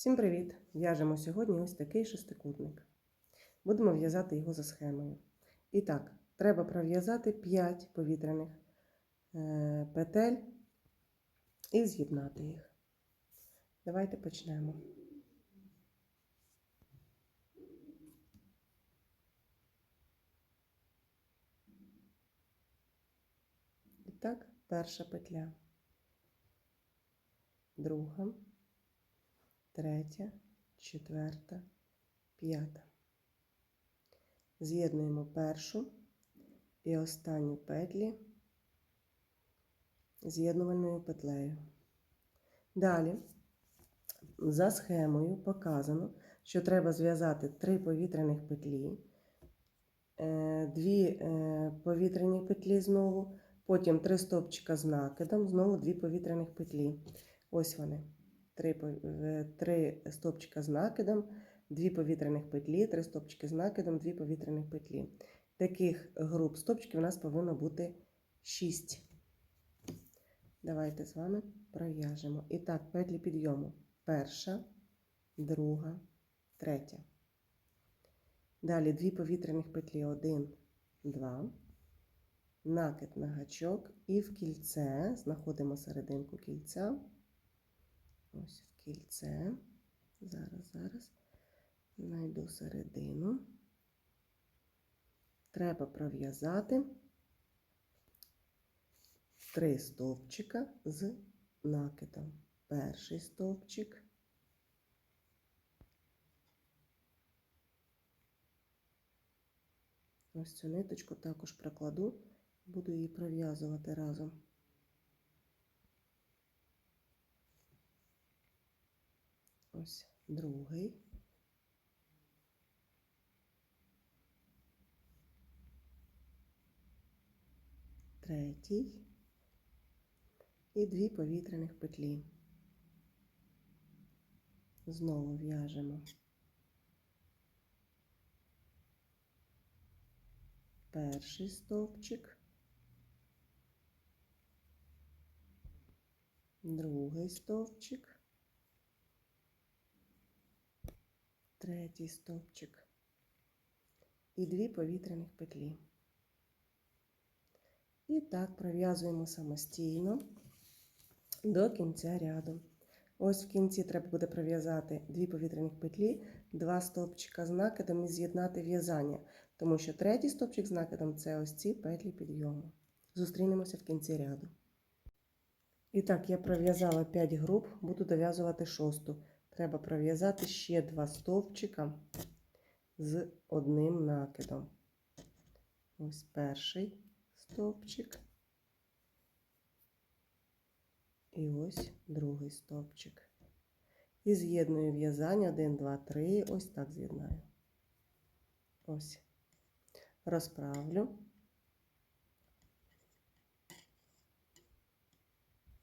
Всім привіт! В'яжемо сьогодні ось такий шестикутник. Будемо в'язати його за схемою. І так, треба пров'язати 5 повітряних е, петель і з'єднати їх. Давайте почнемо. І так, перша петля, друга третя, четверта, п'ята. З'єднуємо першу і останню петлі з'єднувальною петлею. Далі, за схемою показано, що треба зв'язати три повітряних петлі, е, дві е, повітряні петлі знову, потім три стовпчика з накидом, знову дві повітряних петлі. Ось вони три, три стопчика з накидом, дві повітряних петлі, три стопчики з накидом, дві повітряних петлі. Таких груп стопчиків у нас повинно бути 6. Давайте з вами пров'яжемо. І так, петлі підйому. Перша, друга, третя. Далі дві повітряних петлі. Один, два. Накид на гачок і в кільце знаходимо серединку кільця. Ось в кільце. Зараз, зараз знайду середину. Треба пров'язати три стовпчика з накидом. Перший стовпчик. Ось цю ниточку також прокладу, буду її пров'язувати разом. Ось другий. Третій. І дві повітряних петлі. Знову в'яжемо. Перший стовпчик. Другий стовпчик. Третій стовпчик і дві повітряних петлі. І так пров'язуємо самостійно до кінця ряду. Ось в кінці треба буде пров'язати дві повітряних петлі, два стовпчика з накидом і з'єднати в'язання, тому що третій стовпчик з накидом це ось ці петлі підйому. Зустрінемося в кінці ряду. І так, я пров'язала 5 груп, буду дов'язувати шосту треба пров'язати ще два стовпчика з одним накидом. Ось перший стовпчик. І ось другий стовпчик. І з'єдную в'язання 1, 2, 3. Ось так з'єднаю. Ось. Розправлю.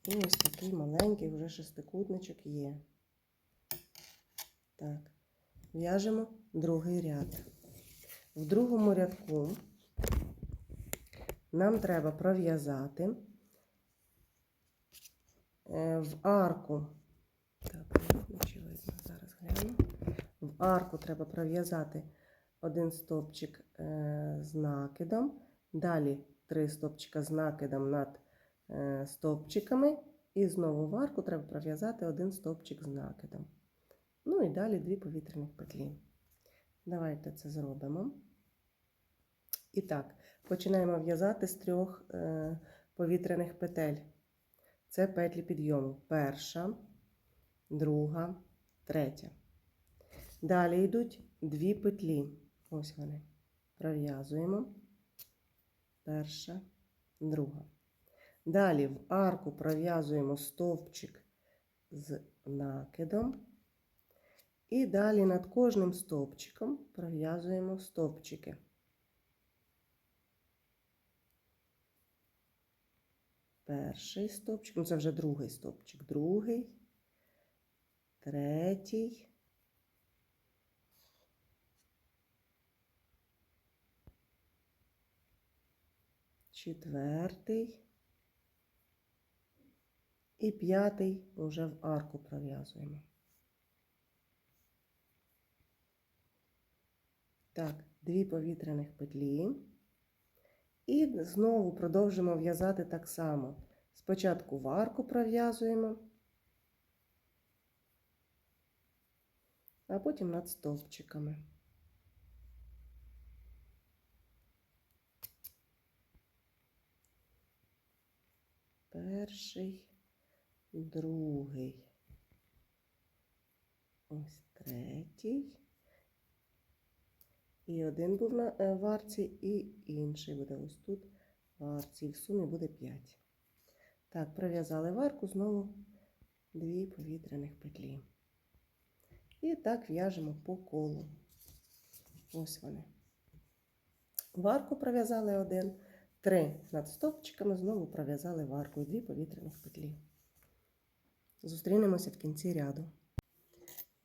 І ось такий маленький вже шестикутничок є. Так, в'яжемо другий ряд. В другому рядку нам треба пров'язати е, в арку, так, очевидно, зараз гляну. В арку треба пров'язати один стопчик е, з накидом, далі три стопчика з накидом над е, стопчиками, і знову в арку треба пров'язати один стопчик з накидом. Ну і далі дві повітряних петлі. Давайте це зробимо. І так, починаємо в'язати з трьох е, повітряних петель. Це петлі підйому. Перша, друга, третя. Далі йдуть дві петлі. Ось вони. Пров'язуємо. Перша, друга. Далі в арку пров'язуємо стовпчик з накидом. І далі над кожним стовпчиком пров'язуємо стовпчики. Перший стовпчик, ну це вже другий стовпчик, другий, третій, четвертий і п'ятий вже в арку пров'язуємо. Так, дві повітряних петлі. І знову продовжимо в'язати так само. Спочатку в арку пров'язуємо, а потім над стовпчиками. Перший, другий. Ось третій. І один був на е, варці, і інший буде ось тут в арці. В сумі буде 5. Так, пров'язали варку, знову дві повітряних петлі. І так в'яжемо по колу. Ось вони. Варку пров'язали один, три над стовпчиками, знову пров'язали варку і дві повітряних петлі. Зустрінемося в кінці ряду.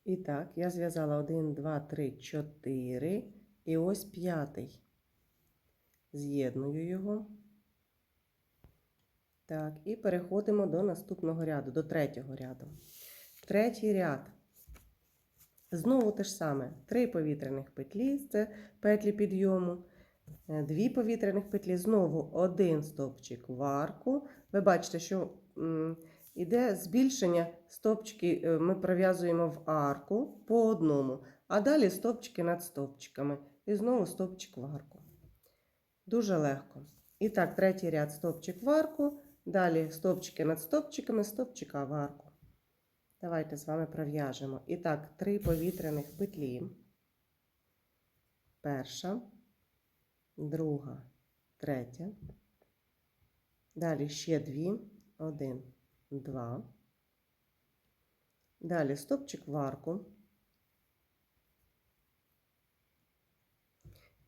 І так, я зв'язала 1, 2, 3, 4. І ось п'ятий. З'єдную його. Так, і переходимо до наступного ряду, до третього ряду. Третій ряд. Знову те ж саме. Три повітряних петлі, це петлі підйому. Е, Дві повітряних петлі, знову один стовпчик в арку. Ви бачите, що м, іде збільшення стовпчики, е, ми пров'язуємо в арку по одному, а далі стовпчики над стовпчиками. І знову стовпчик в арку. Дуже легко. І так, третій ряд стовпчик в арку, далі стовпчики над стовпчиками, стовпчика в арку. Давайте з вами пров'яжемо. І так, три повітряних петлі. Перша, друга, третя. Далі ще дві. Один, два. Далі стовпчик в арку.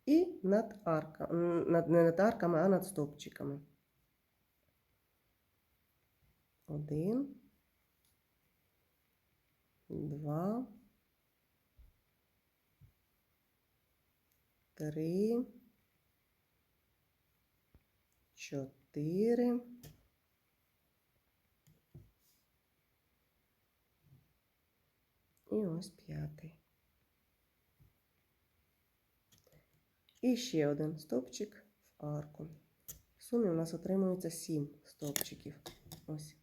І над арка, над, не над арками, а над стовпчиками. Один, два, три, чотири. І ось п'ятий. І ще один стовпчик в арку. В сумі у нас отримується 7 стовпчиків. Ось.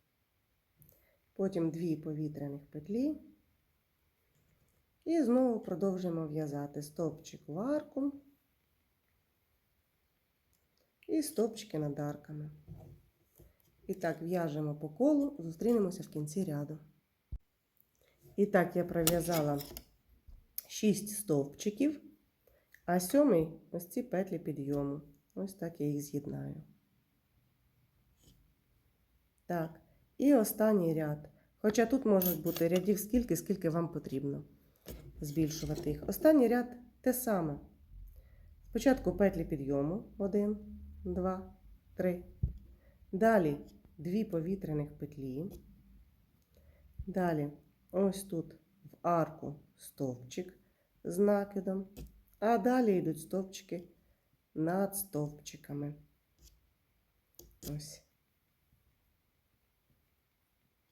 Потім дві повітряних петлі. І знову продовжуємо в'язати стовпчик в арку і стовпчики над арками. І так, в'яжемо по колу, зустрінемося в кінці ряду. І так, я пров'язала 6 стовпчиків. А сьомий ось ці петлі підйому. Ось так я їх з'єднаю. Так, і останній ряд. Хоча тут можуть бути рядів скільки, скільки вам потрібно збільшувати їх. Останній ряд те саме. Спочатку петлі підйому. 1, 2, 3. Далі дві повітряних петлі. Далі, ось тут в арку стовпчик з накидом. А далі йдуть стовпчики над стовпчиками. Ось.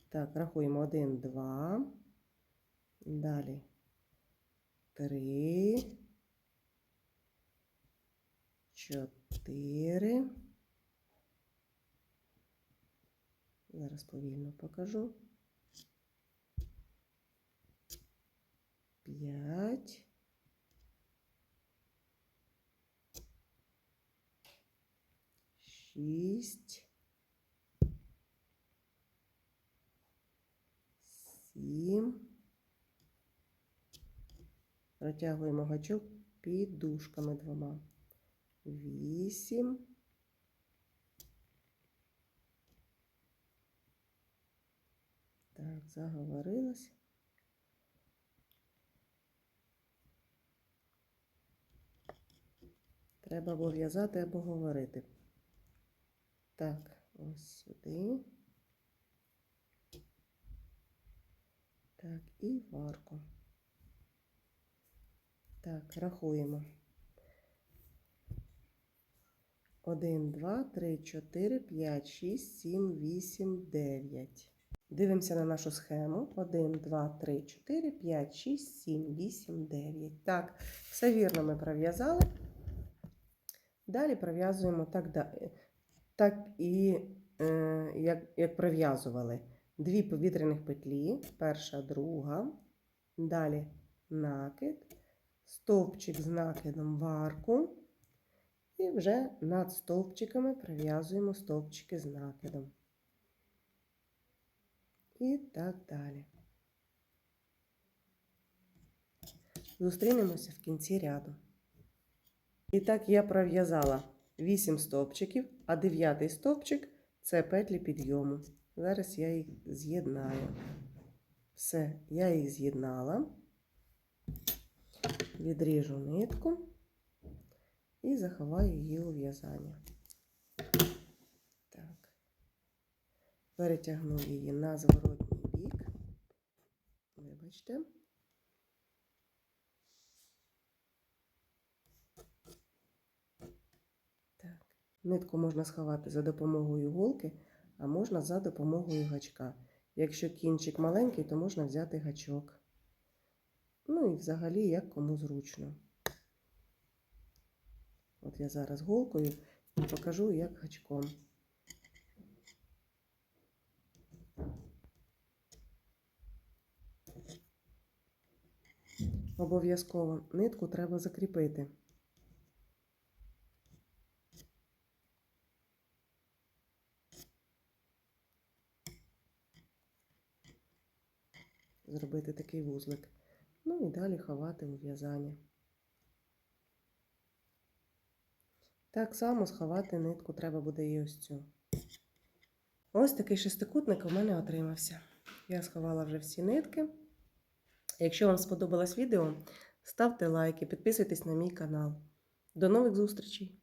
Так, рахуємо один, два. Далі три. Чотири. Зараз повільно покажу. П'ять. Шість, сім. Протягуємо гачок під дужками двома. Вісім. Так, заговорилась. Треба або в'язати, або говорити. Так, ось сюди. Так, і в арку. Так, рахуємо. Один, два, три, чотири, п'ять, шість, сім, вісім, дев'ять. Дивимося на нашу схему. 1, 2, 3, 4, 5, 6, 7, 8, 9. Так, все вірно ми пров'язали. Далі пров'язуємо так, да- так і е, як, як пров'язували. Дві повітряних петлі, перша, друга, далі накид, стовпчик з накидом в арку, і вже над стовпчиками пров'язуємо стовпчики з накидом. І так далі. Зустрінемося в кінці ряду. І так я пров'язала 8 стовпчиків, а 9 стовпчик це петлі підйому. Зараз я їх з'єднаю. Все, я їх з'єднала. Відріжу нитку і заховаю її у в'язання. Так. Перетягну її на зворотній бік. Вибачте. Так. Нитку можна сховати за допомогою голки, а можна за допомогою гачка. Якщо кінчик маленький, то можна взяти гачок. Ну і взагалі, як кому зручно. От я зараз голкою і покажу, як гачком. Обов'язково нитку треба закріпити. Зробити такий вузлик. Ну і далі ховати у в'язання. Так само сховати нитку треба буде і ось цю. Ось такий шестикутник у мене отримався. Я сховала вже всі нитки. Якщо вам сподобалось відео, ставте лайки, підписуйтесь на мій канал. До нових зустрічей!